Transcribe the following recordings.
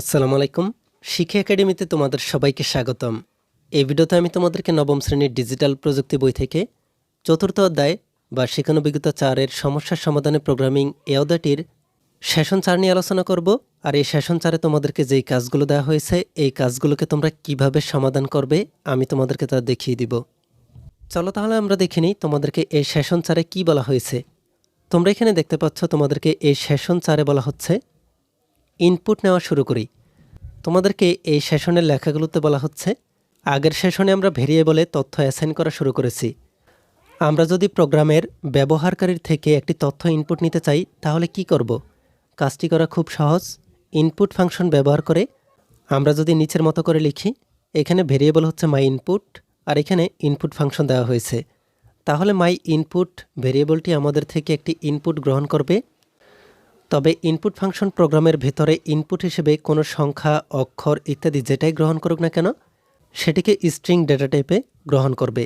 আসসালামু আলাইকুম। শিক্ষা একাডেমিতে তোমাদের সবাইকে স্বাগতম। এই ভিডিওতে আমি তোমাদেরকে নবম শ্রেণির ডিজিটাল প্রযুক্তি বই থেকে চতুর্থ অধ্যায় বা শিক্ষানু বিগত চারের সমস্যার সমাধানে প্রোগ্রামিং এ অধ্যায়টির সেশন চার নিয়ে আলোচনা করব। আর এই সেশন চারে তোমাদেরকে যেই কাজগুলো দেওয়া হয়েছে, এই কাজগুলোকে তোমরা কীভাবে সমাধান করবে, আমি তোমাদেরকে তা দেখিয়ে দিব। চলো তাহলে আমরা দেখে নিই তোমাদেরকে এই সেশন চারে কি বলা হয়েছে। তোমরা এখানে দেখতে পাচ্ছ তোমাদেরকে এই সেশন চারে বলা হচ্ছে ইনপুট নেওয়া শুরু করি। তোমাদেরকে এই সেশনের লেখাগুলোতে বলা হচ্ছে, আগের সেশনে আমরা ভেরিয়েবলে তথ্য অ্যাসাইন করা শুরু করেছি। আমরা যদি প্রোগ্রামের ব্যবহারকারীর থেকে একটি তথ্য ইনপুট নিতে চাই, তাহলে কি করব? কাজটি করা খুব সহজ। ইনপুট ফাংশন ব্যবহার করে আমরা যদি নিচের মতো করে লিখি, এখানে ভেরিয়েবল হচ্ছে মাই ইনপুট আর এখানে ইনপুট ফাংশন দেওয়া হয়েছে। তাহলে মাই ইনপুট ভেরিয়েবলটি আমাদের থেকে একটি ইনপুট গ্রহণ করবে। তবে ইনপুট ফাংশন প্রোগ্রামের ভেতরে ইনপুট হিসেবে কোনো সংখ্যা, অক্ষর ইত্যাদি যেটাই গ্রহণ করুক না কেন, সেটিকে স্ট্রিং ডেটা টাইপে গ্রহণ করবে।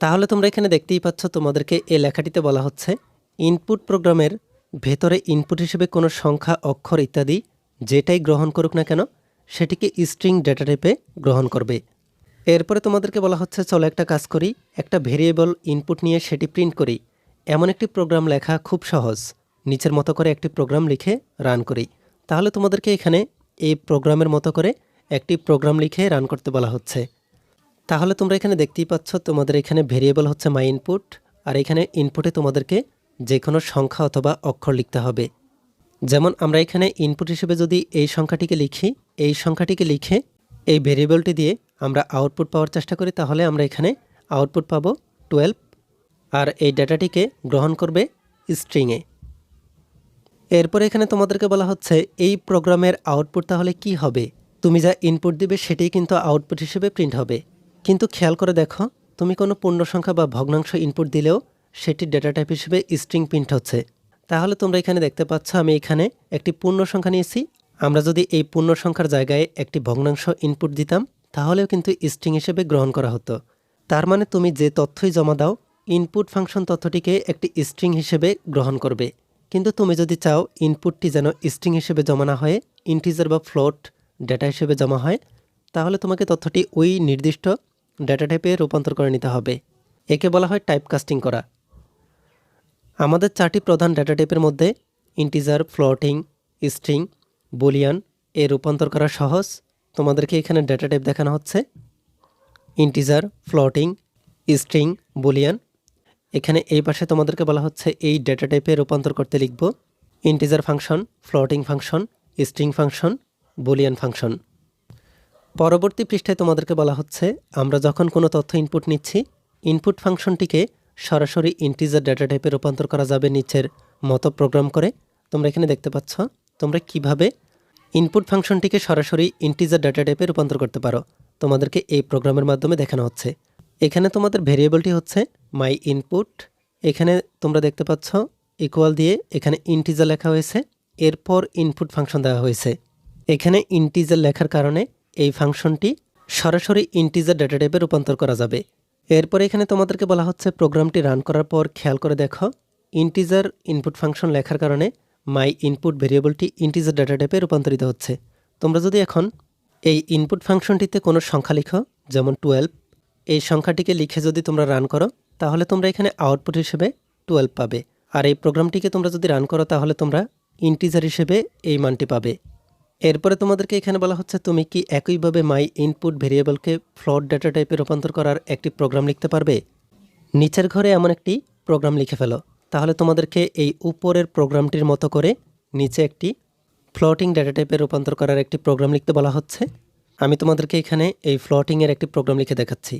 তাহলে তোমরা এখানে দেখতেই পাচ্ছ তোমাদেরকে এ লেখাটিতে বলা হচ্ছে ইনপুট প্রোগ্রামের ভেতরে ইনপুট হিসেবে কোনো সংখ্যা, অক্ষর ইত্যাদি যেটাই গ্রহণ করুক না কেন, সেটিকে স্ট্রিং ডেটা টাইপে গ্রহণ করবে। এরপরে তোমাদেরকে বলা হচ্ছে, চলো একটা কাজ করি, একটা ভেরিয়েবল ইনপুট নিয়ে সেটি প্রিন্ট করি। এমন একটি প্রোগ্রাম লেখা খুব সহজ। নিচের মতো করে একটি প্রোগ্রাম লিখে রান করি। তাহলে তোমাদেরকে এখানে এই প্রোগ্রামের মতো করে একটি প্রোগ্রাম লিখে রান করতে বলা হচ্ছে। তাহলে তোমরা এখানে দেখতেই পাচ্ছ, তোমাদের এখানে ভেরিয়েবল হচ্ছে মাই ইনপুট আর এখানে ইনপুটে তোমাদেরকে যে কোনো সংখ্যা অথবা অক্ষর লিখতে হবে। যেমন আমরা এখানে ইনপুট হিসেবে যদি এই সংখ্যাটিকে লিখি, এই সংখ্যাটিকে লিখে এই ভেরিয়েবলটি দিয়ে আমরা আউটপুট পাওয়ার চেষ্টা করি, তাহলে আমরা এখানে আউটপুট পাবো টুয়েলভ আর এই ডেটাটিকে গ্রহণ করবে স্ট্রিংয়ে এরপরে এখানে তোমাদেরকে বলা হচ্ছে, এই প্রোগ্রামের আউটপুট তাহলে কি হবে? তুমি যা ইনপুট দিবে সেটাই কিন্তু আউটপুট হিসেবে প্রিন্ট হবে। কিন্তু খেয়াল করে দেখো, তুমি কোনো পূর্ণ সংখ্যা বা ভগ্নাংশ ইনপুট দিলেও সেটি ডেটা টাইপ হিসেবে স্ট্রিং প্রিন্ট হচ্ছে। তাহলে তোমরা এখানে দেখতে পাচ্ছ, আমি এখানে একটি পূর্ণ সংখ্যা নিয়েছি। আমরা যদি এই পূর্ণ সংখ্যার জায়গায় একটি ভগ্নাংশ ইনপুট দিতাম, তাহলেও কিন্তু স্ট্রিং হিসেবে গ্রহণ করা হতো। তার মানে তুমি যে তথ্যই জমা দাও ইনপুট ফাংশন তথ্যটিকে একটি স্ট্রিং হিসেবে গ্রহণ করবে। কিন্তু তুমি যদি চাও ইনপুটটি যেন স্ট্রিং হিসেবে জমা না হয়ে ইন্টিজার বা ফ্লোট ডেটা হিসেবে জমা হয়, তাহলে তোমাকে তথ্যটি ওই নির্দিষ্ট ডেটা টাইপে রূপান্তর করে নিতে হবে। একে বলা হয় টাইপ কাস্টিং করা। আমাদের চারটি প্রধান ডেটা টাইপের মধ্যে ইন্টিজার ফ্লোটিং স্ট্রিং বুলিয়ান এ রূপান্তর করা সহজ। তোমাদেরকে এখানে ডেটা টাইপ দেখানো হচ্ছে। ইন্টিজার ফ্লোটিং স্ট্রিং বুলিয়ান এখানে এই পাশে তোমাদেরকে বলা হচ্ছে এই ডেটা টাইপে রূপান্তর করতে লিখব integer function, floating function, string function, boolean function. পরবর্তী পৃষ্ঠায় তোমাদেরকে বলা হচ্ছে আমরা যখন কোনো তথ্য ইনপুট নিচ্ছি ইনপুট ফাংশনটিকে সরাসরি ইন্টিজার ডেটা টাইপে রূপান্তর করা যাবে নিচের মতো প্রোগ্রাম করে। তোমরা এখানে দেখতে পাচ্ছ, তোমরা কীভাবে ইনপুট ফাংশনটিকে সরাসরি ইন্টিজার ডেটা টাইপে রূপান্তর করতে পারো, তোমাদেরকে এই প্রোগ্রামের মাধ্যমে দেখানো হচ্ছে। এখানে তোমাদের ভেরিয়েবলটি হচ্ছে মাই ইনপুট এখানে তোমরা দেখতে পাচ্ছ ইকুয়াল দিয়ে এখানে ইন্টিজার লেখা হয়েছে, এরপর ইনপুট ফাংশন দেওয়া হয়েছে। এখানে ইন্টিজার লেখার কারণে এই ফাংশনটি সরাসরি ইন্টিজার ডেটা টাইপে রূপান্তর করা যাবে। এরপরে এখানে তোমাদেরকে বলা হচ্ছে প্রোগ্রামটি রান করার পর খেয়াল করে দেখো ইন্টিজার ইনপুট ফাংশন লেখার কারণে মাই ইনপুট ভেরিয়েবলটি ইন্টিজার ডেটা টাইপে রূপান্তরিত হচ্ছে। তোমরা যদি এখন এই ইনপুট ফাংশনটিতে কোনো সংখ্যা লিখো, যেমন টুয়েলভ এই সংখ্যাটিকে লিখে যদি তোমরা রান করো, তাহলে তোমরা এখানে আউটপুট হিসেবে টুয়েলভ পাবে। আর এই প্রোগ্রামটিকে তোমরা যদি রান করো, তাহলে তোমরা ইন্টিজার হিসেবে এই মানটি পাবে। এরপরে তোমাদেরকে এখানে বলা হচ্ছে, তুমি কি একইভাবে মাই ইনপুট ভেরিয়েবলকে ফ্লট ডেটা টাইপে রূপান্তর করার একটি প্রোগ্রাম লিখতে পারবে? নিচের ঘরে এমন একটি প্রোগ্রাম লিখে ফেলো। তাহলে তোমাদেরকে এই উপরের প্রোগ্রামটির মতো করে নিচে একটি ফ্লোটিং ডেটা টাইপে রূপান্তর করার একটি প্রোগ্রাম লিখতে বলা হচ্ছে। আমি তোমাদেরকে এখানে এই ফ্লোটিংয়ের একটি প্রোগ্রাম লিখে দেখাচ্ছি।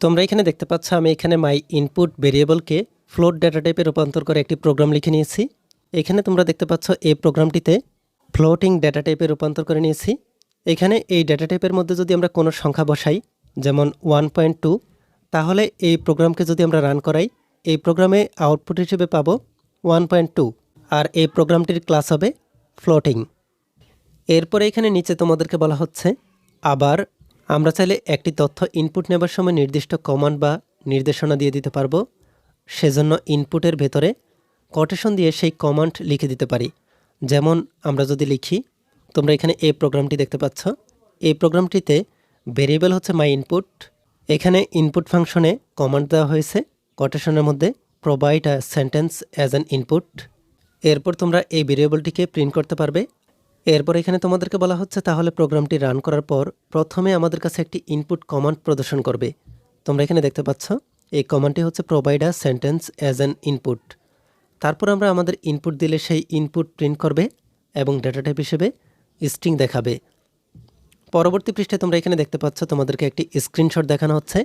তোমরা এখানে দেখতে পাচ্ছ, আমি এখানে মাই ইনপুট ভেরিয়েবলকে ফ্লোট ডেটা টাইপে রূপান্তর করে একটি প্রোগ্রাম লিখে নিয়েছি। এখানে তোমরা দেখতে পাচ্ছ, এই প্রোগ্রামটিতে ফ্লোটিং ডেটা টাইপে রূপান্তর করে নিয়েছি। এখানে এই ডেটা টাইপের মধ্যে যদি আমরা কোনো সংখ্যা বসাই, যেমন ওয়ান পয়েন্ট টু তাহলে এই প্রোগ্রামকে যদি আমরা রান করাই, এই প্রোগ্রামে আউটপুট হিসেবে পাবো ওয়ান পয়েন্ট টু আর এই প্রোগ্রামটির ক্লাস হবে ফ্লোটিং এরপরে এখানে নিচে তোমাদেরকে বলা হচ্ছে, আবার আমরা চাইলে একটি তথ্য ইনপুট নেবার সময় নির্দিষ্ট কমান্ড বা নির্দেশনা দিয়ে দিতে পারব। সেজন্য ইনপুটের ভেতরে কটেশন দিয়ে সেই কমান্ড লিখে দিতে পারি। যেমন আমরা যদি লিখি, তোমরা এখানে এই প্রোগ্রামটি দেখতে পাচ্ছ। এই প্রোগ্রামটিতে ভেরিয়েবল হচ্ছে মাই ইনপুট এখানে ইনপুট ফাংশনে কমান্ড দেওয়া হয়েছে। কটেশনের মধ্যে provide a sentence as an input এরপর তোমরা এই ভেরিয়েবলটিকে প্রিন্ট করতে পারবে। এরপর এখানে তোমাদেরকে বলা হচ্ছে, তাহলে প্রোগ্রামটি রান করার পর প্রথমে আমাদের কাছে একটি ইনপুট কমান্ড প্রদর্শন করবে। তোমরা এখানে দেখতে পাচ্ছ, এই কমান্ডটি হচ্ছে provide a sentence as an input তারপর আমরা আমাদের ইনপুট দিলে সেই ইনপুট প্রিন্ট করবে এবং ডেটা টাইপ হিসেবে স্ট্রিং দেখাবে। পরবর্তী পৃষ্ঠে তোমরা এখানে দেখতে পাচ্ছ, তোমাদেরকে একটি স্ক্রিনশট দেখানো হচ্ছে।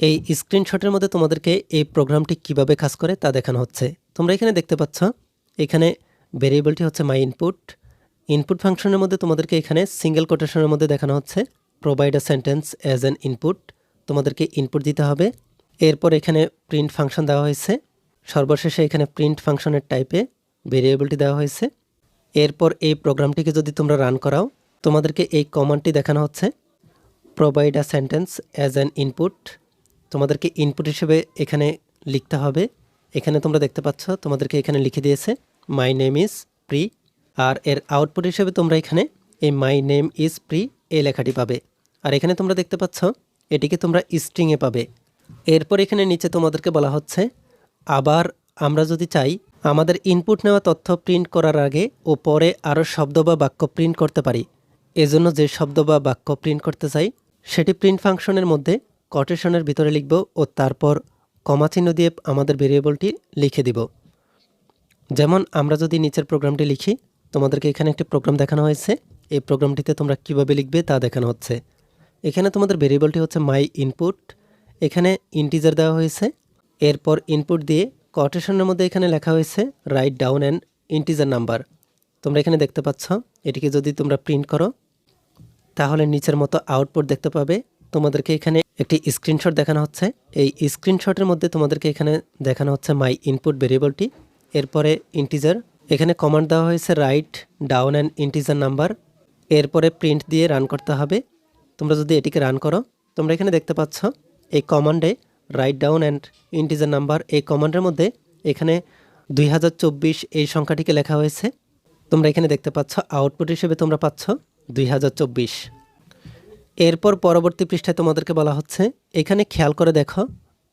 এই স্ক্রিনশটের মধ্যে তোমাদেরকে এই প্রোগ্রামটি কীভাবে কাজ করে তা দেখানো হচ্ছে। তোমরা এখানে দেখতে পাচ্ছ, এখানে ভেরিয়েবলটি হচ্ছে মাই ইনপুট ইনপুট ফাংশনের মধ্যে তোমাদেরকে এখানে সিঙ্গেল কোটেশনের মধ্যে দেখানো হচ্ছে। Provide a sentence as an input তোমাদেরকে ইনপুট দিতে হবে। এরপর এখানে প্রিন্ট ফাংশন দেওয়া হয়েছে। সর্বশেষে এখানে প্রিন্ট ফাংশনের টাইপে ভেরিয়েবলটি দেওয়া হয়েছে। এরপর এই প্রোগ্রামটিকে যদি তোমরা রান করাও, তোমাদেরকে এই কমান্ডটি দেখানো হচ্ছে। Provide a sentence as an input তোমাদেরকে ইনপুট হিসেবে এখানে লিখতে হবে। এখানে তোমরা দেখতে পাচ্ছ, তোমাদেরকে এখানে লিখে দিয়েছে মাই নেম ইজ প্রি আর এর আউটপুট হিসেবে তোমরা এখানে এই মাই নেম ইজ প্রি এই লেখাটি পাবে। আর এখানে তোমরা দেখতে পাচ্ছ, এটিকে তোমরা স্ট্রিংয়ে পাবে। এরপর এখানে নিচে তোমাদেরকে বলা হচ্ছে, আবার আমরা যদি চাই, আমাদের ইনপুট নেওয়া তথ্য প্রিন্ট করার আগে ও পরে আরও শব্দ বা বাক্য প্রিন্ট করতে পারি। এজন্য যে শব্দ বা বাক্য প্রিন্ট করতে চাই, সেটি প্রিন্ট ফাংশনের মধ্যে কটেশনের ভিতরে লিখব ও তারপর কমা চিহ্ন দিয়ে আমাদের ভেরিয়েবলটি লিখে দিব। যেমন আমরা যদি নিচের প্রোগ্রামটি লিখি তোমাদেরকে এখানে একটি প্রোগ্রাম দেখানো হয়েছে। এই প্রোগ্রামটিতে তোমরা কীভাবে লিখবে তা দেখানো হচ্ছে। এখানে তোমাদের ভেরিয়েবলটি হচ্ছে মাই ইনপুট এখানে ইন্টিজার দেওয়া হয়েছে। এরপর ইনপুট দিয়ে কোটেশনের মধ্যে এখানে লেখা হয়েছে write down and integer number তোমরা এখানে দেখতে পাচ্ছ, এটিকে যদি তোমরা প্রিন্ট করো, তাহলে নিচের মতো আউটপুট দেখতে পাবে। তোমাদেরকে এখানে একটি স্ক্রিনশট দেখানো হচ্ছে। এই স্ক্রিনশটের মধ্যে তোমাদেরকে এখানে দেখানো হচ্ছে মাই ইনপুট ভেরিয়েবলটি এরপরে ইন্টিজার এখানে কমান্ড দেওয়া হয়েছে write down and integer number এরপরে প্রিন্ট দিয়ে রান করতে হবে। তোমরা যদি এটিকে রান করো, তোমরা এখানে দেখতে পাচ্ছ, এই কমান্ডে write down and integer number এই কমান্ডের মধ্যে এখানে দুই হাজার চব্বিশ এই সংখ্যাটিকে লেখা হয়েছে। তোমরা এখানে দেখতে পাচ্ছ আউটপুট হিসেবে তোমরা পাচ্ছ দুই হাজার চব্বিশ। এরপর পরবর্তী পৃষ্ঠায় তোমাদেরকে বলা হচ্ছে, এখানে খেয়াল করে দেখো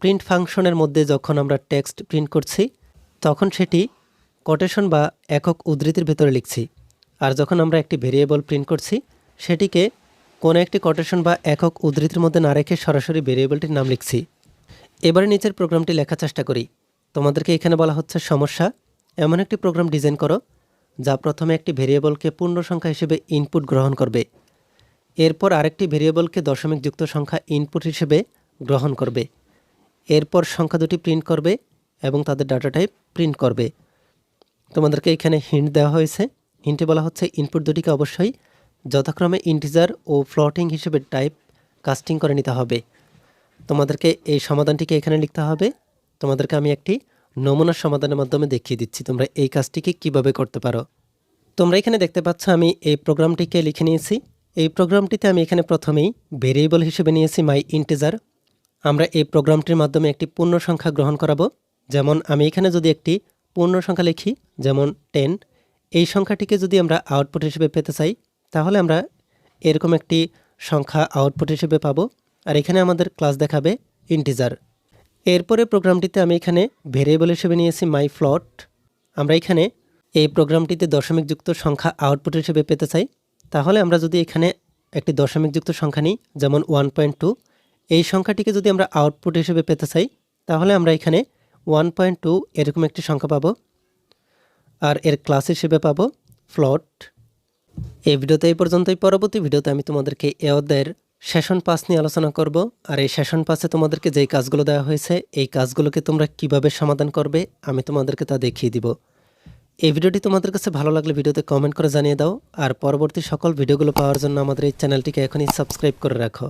প্রিন্ট ফাংশনের মধ্যে যখন আমরা টেক্সট প্রিন্ট করছি, তখন সেটি কোটেশন বা একক উদ্ধৃতির ভেতরে লিখছি। আর যখন আমরা একটি ভেরিয়েবল প্রিন্ট করছি, সেটিকে কোনো একটি কোটেশন বা একক উদ্ধৃতির মধ্যে না রেখে সরাসরি ভেরিয়েবলটির নাম লিখছি। এবারে নিচের প্রোগ্রামটি লেখার চেষ্টা করি। তোমাদেরকে এখানে বলা হচ্ছে সমস্যা। এমন একটি প্রোগ্রাম ডিজাইন করো, যা প্রথমে একটি ভেরিয়েবলকে পূর্ণ সংখ্যা হিসেবে ইনপুট গ্রহণ করবে। এরপর আরেকটি ভেরিয়েবলকে দশমিক যুক্ত সংখ্যা ইনপুট হিসেবে গ্রহণ করবে। এরপর সংখ্যা দুটি প্রিন্ট করবে এবং তাদের ডাটা টাইপ প্রিন্ট করবে। তোমাদেরকে এখানে হিন্ট দেওয়া হয়েছে। হিন্টে বলা হচ্ছে ইনপুট দুটিকে অবশ্যই যথাক্রমে ইন্টিজার ও ফ্লটিং হিসেবে টাইপ কাস্টিং করে নিতে হবে। তোমাদেরকে এই সমাধানটিকে এখানে লিখতে হবে। তোমাদেরকে আমি একটি নমুনা সমাধানের মাধ্যমে দেখিয়ে দিচ্ছি, তোমরা এই কাজটিকে কীভাবে করতে পারো। তোমরা এখানে দেখতে পাচ্ছ, আমি এই প্রোগ্রামটিকে লিখে নিয়েছি। এই প্রোগ্রামটিতে আমি এখানে প্রথমেই ভেরিয়েবল হিসেবে নিয়েছি মাই ইন্টিজার আমরা এই প্রোগ্রামটির মাধ্যমে একটি পূর্ণ সংখ্যা গ্রহণ করাবো। যেমন, আমি এখানে যদি একটি পূর্ণ সংখ্যা লিখি, যেমন টেন এই সংখ্যাটিকে যদি আমরা আউটপুট হিসেবে পেতে চাই, তাহলে আমরা এরকম একটি সংখ্যা আউটপুট হিসেবে পাবো, আর এখানে আমাদের ক্লাস দেখাবে ইন্টিজার এরপরে প্রোগ্রামটিতে আমি এখানে ভেরিয়েবল হিসেবে নিয়েছি মাই ফ্লট আমরা এখানে এই প্রোগ্রামটিতে দশমিকযুক্ত সংখ্যা আউটপুট হিসেবে পেতে চাই, তাহলে আমরা যদি এখানে একটি দশমিকযুক্ত সংখ্যা নিই, যেমন ওয়ান পয়েন্ট টু এই সংখ্যাটিকে যদি আমরা আউটপুট হিসেবে পেতে চাই, তাহলে আমরা এখানে ওয়ান পয়েন্ট টু এরকম একটি সংখ্যা পাবো। আর এর ক্লাস হিসেবে পাবো ফ্লট এই ভিডিওতে এই পর্যন্তই। পরবর্তী ভিডিওতে আমি তোমাদেরকে এ অধ্যায়ের সেশন পাস নিয়ে আলোচনা করব। আর এই সেশন পাসে তোমাদেরকে যেই কাজগুলো দেওয়া হয়েছে, এই কাজগুলোকে তোমরা কীভাবে সমাধান করবে, আমি তোমাদেরকে তা দেখিয়ে দিব। এই ভিডিওটি তোমাদের কাছে ভালো লাগলে ভিডিওতে কমেন্ট করে জানিয়ে দাও। আর পরবর্তী সকল ভিডিওগুলো পাওয়ার জন্য আমাদের এই চ্যানেলটিকে এখনই সাবস্ক্রাইব করে রাখো।